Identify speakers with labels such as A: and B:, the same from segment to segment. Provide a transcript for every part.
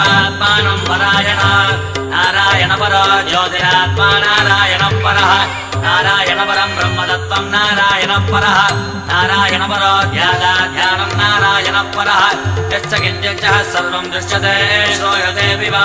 A: జీవాత్మానం పరాయణ నారాయణ పరో జ్యోతిరాత్మా నారాయణ పర నారాయణ పరం బ్రహ్మదత్వం నారాయణ పర నారాయణ పరో ధ్యాదా ధ్యానం నారాయణ పర యశ్చ సర్వం దృశ్యతే శ్రోయతే వివా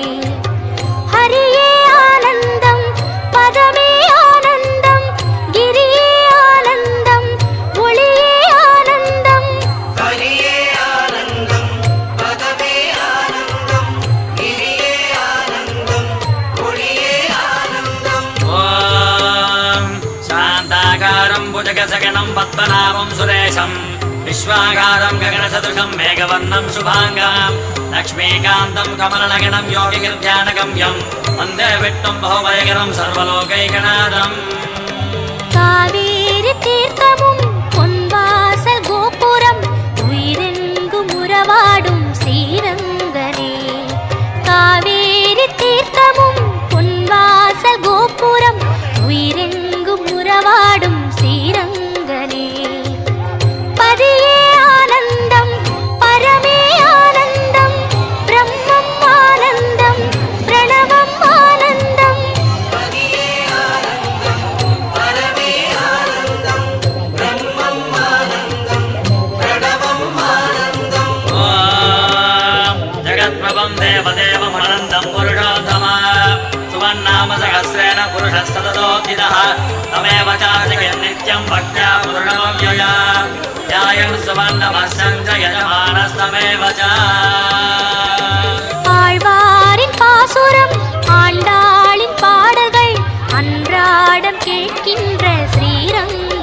B: जगजगणम् पद्मनाभम् सुरेशम् विश्वागारम् गगनसदृशम् मेघवर्णम् शुभाङ्गाम् लक्ष्मीकान्तम् कमलनगणम् योगिगिर्ध्यानगम्यम् वन्दे विट्टम् बहुवयगरम् सर्वलोकैकनादम्
A: कावेरि तीर्थमुम्
B: ॐ देवदेवम् अनन्तम् पुरुषोत्तम सुवर्णाम सहस्रेण पुरुषः सततोऽधितः तमेव चाचयन् नित्यम् भक्त्या पुरुषमव्यया यायम् सुवर्णमस्यम् च यजमानस्तमेव च
A: ஆழ்வாரின் பாசுரம் ஆண்டாளின் பாடல்கள் அன்றாடம் கேட்கின்ற ஸ்ரீரங்க